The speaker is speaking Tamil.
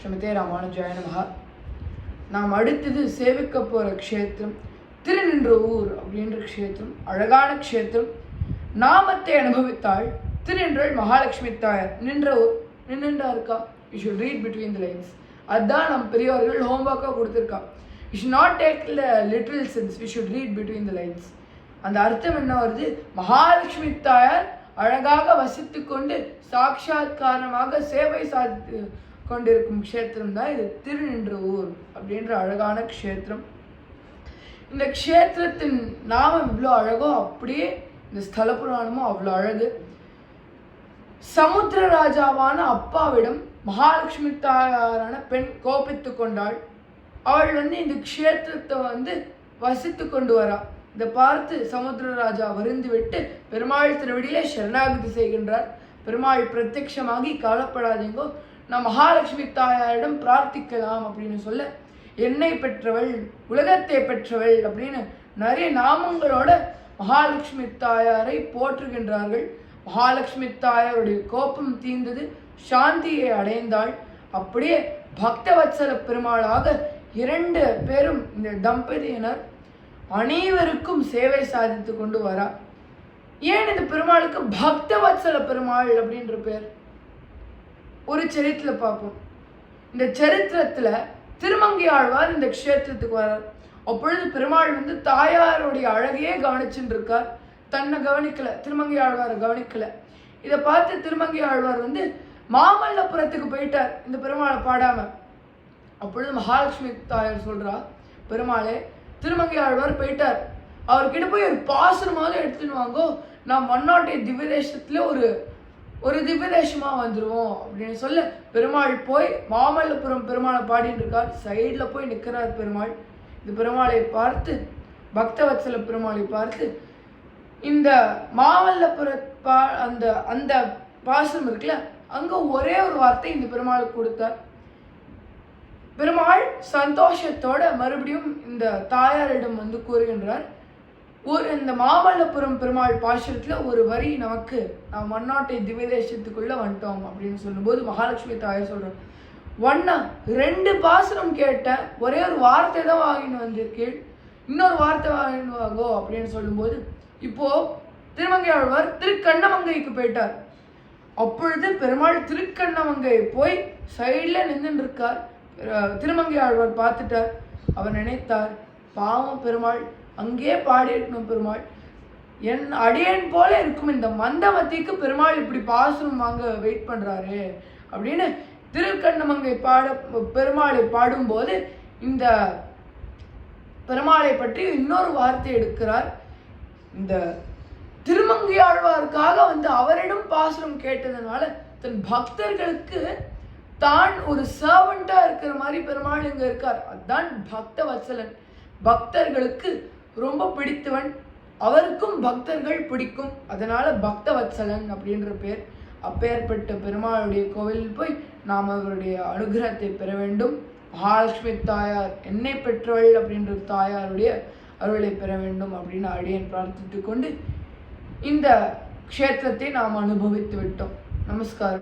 ஸ்ரீமதே ராமானுஜாய நமஹ. நாம் அடுத்தது சேவிக்க போகிற க்ஷேத்திரம் திருநின்ற ஊர் அப்படின்ற க்ஷேத்திரம் அழகான க்ஷேத்திரம். நாமத்தை அனுபவித்தாள் திருநின்றள் மகாலட்சுமி தாயார் நின்ற ஊர் நின்றுண்டா இருக்கா? You should read between the lines அதுதான் நம் பெரியவர்கள் ஹோம்ஒர்க்காக கொடுத்துருக்கா you should not take the little sense we should read between the lines அந்த அர்த்தம் என்ன வருது? மகாலட்சுமி தாயார் அழகாக வசித்து கொண்டு சாட்சாத்காரமாக சேவை சாதித்து கொண்டிருக்கும் க்ஷேத்திரம் தான் இது திருநின்ற ஊர் அப்படின்ற அழகான க்ஷேத்திரம். இந்த க்ஷேத்திரத்தின் நாமம் இவ்வளோ அழகோ அப்படியே இந்த ஸ்தல புராணமும் அவ்வளோ அழகு. சமுத்திர ராஜாவான அப்பாவிடம் மகாலட்சுமி தாயாரான பெண் கோபித்து கொண்டாள். அவள் வந்து இந்த க்ஷேத்திரத்தை வந்து வசித்து கொண்டு வரா. இதை பார்த்து சமுத்திர ராஜா வருந்து விட்டு பெருமாள் திருவடியிலே சரணாகதி செய்கின்றார். பெருமாள் பிரத்யக்ஷமாகி கவலைப்படாதீங்கோ நான் மகாலட்சுமி தாயாரிடம் பிரார்த்திக்கலாம் அப்படின்னு சொல்ல என்னை பெற்றவள் உலகத்தை பெற்றவள் அப்படின்னு நிறைய நாமங்களோட மகாலட்சுமி தாயாரை போற்றுகின்றார்கள். மகாலட்சுமி தாயாருடைய கோபம் தீர்ந்தது சாந்தியை அடைந்தாள். அப்படியே பக்தவத்சல பெருமாளாக இரண்டு பேரும் இந்த தம்பதியினர் அனைவருக்கும் சேவை சாதித்து கொண்டு வரா. ஏன் இந்த பெருமாளுக்கு பக்தவத்சல பெருமாள் அப்படின்ற பேர்? ஒரு சரித்திரத்தில் பார்ப்போம். இந்த சரித்திரத்தில் திருமங்கி ஆழ்வார் இந்த க்ஷேத்திரத்துக்கு வரார் அப்பொழுது பெருமாள் வந்து தாயாருடைய அழகையே கவனிச்சுட்டு இருக்கார் தன்னை கவனிக்கல திருமங்கை ஆழ்வாரை கவனிக்கல. இதை பார்த்து திருமங்கை ஆழ்வார் வந்து மாமல்லபுரத்துக்கு போயிட்டார் இந்த பெருமாளை பாடாம. அப்பொழுது மகாலட்சுமி தாயார் சொல்றா பெருமாளே திருமங்கை ஆழ்வார் போயிட்டார். அவர்கிட்ட போய் ஒரு பாசுரமாவது எடுத்துன்னு வாங்கோ. நான் மண்ணாட்டை திவ்யதேசத்துல ஒரு ஒரு திவ்யதேசமா வந்துடுவோம் அப்படின்னு சொல்ல பெருமாள் போய் மாமல்லபுரம் பெருமாளை பாடிட்டு இருக்கார். சைடில் போய் நிற்கிறார் பெருமாள். இந்த பெருமாளை பார்த்து பக்தவத்சல பெருமாளை பார்த்து இந்த மாமல்லபுர பா அந்த அந்த பாசம் இருக்குல்ல அங்கே ஒரே ஒரு வார்த்தை இந்த பெருமாளுக்கு கொடுத்தார். பெருமாள் சந்தோஷத்தோட மறுபடியும் இந்த தாயாரிடம் வந்து கூறுகின்றார். ஒரு இந்த மாமல்லபுரம் பெருமாள் பாசுரத்துல ஒரு வரி நமக்கு நாம் மண்ணாட்டை திவ்யதேசத்துக்குள்ள வந்துட்டோம் அப்படின்னு சொல்லும்போது மகாலட்சுமி தாயார் சொல்கிறோம் ஒன்னா ரெண்டு பாசுரம் கேட்டேன் ஒரே ஒரு வார்த்தை தான் வாங்கிட்டு வந்திருக்கீள். இன்னொரு வார்த்தை வாங்கிட்டு வாங்கோ அப்படின்னு சொல்லும்போது இப்போ திருமங்கை ஆழ்வார் திருக்கண்ணமங்கைக்கு போயிட்டார். அப்பொழுது பெருமாள் திருக்கண்ணமங்கை போய் சைடில் நின்றுட்டு இருக்கார் திருமங்கை ஆழ்வார் பார்த்துட்டார். அவர் நினைத்தார் பாவம் பெருமாள் அங்கேயே பாடிடணும் பெருமாள். என் அடியேன் போல இருக்கும் இந்த மந்தமத்திக்கு பெருமாள் இப்படி பாசனம் வாங்க வெயிட் பண்ணுறாரு அப்படின்னு திருக்கண்ணமங்கை பாட பெருமாளை பாடும்போது இந்த பெருமாளை பற்றி இன்னொரு வார்த்தை எடுக்கிறார். இந்த திருமங்கையாழ்வாருக்காக வந்து அவரிடம் பாசனம் கேட்டதுனால தன் பக்தர்களுக்கு தான் ஒரு சர்வெண்ட்டாக இருக்கிற மாதிரி பெருமாள் இங்கே இருக்கார். அதான் பக்த வத்சலன் பக்தர்களுக்கு ரொம்ப பிடித்தவன். அவருக்கும் பக்தர்கள் பிடிக்கும். அதனால பக்த வத்சலன் அப்படின்ற பேர். அப்பேற்பட்ட பெருமாளுடைய கோவிலில் போய் நாம் அவருடைய அனுகிரகத்தை பெற வேண்டும். மகாலட்சுமி தாயார் என்னை பெற்றவள் அப்படின்ற தாயாருடைய அருளை பெற வேண்டும் அப்படின்னு அடியேன் பிரார்த்தித்து கொண்டு இந்த க்ஷேத்திரத்தை நாம் அனுபவித்து விட்டோம். நமஸ்காரம்.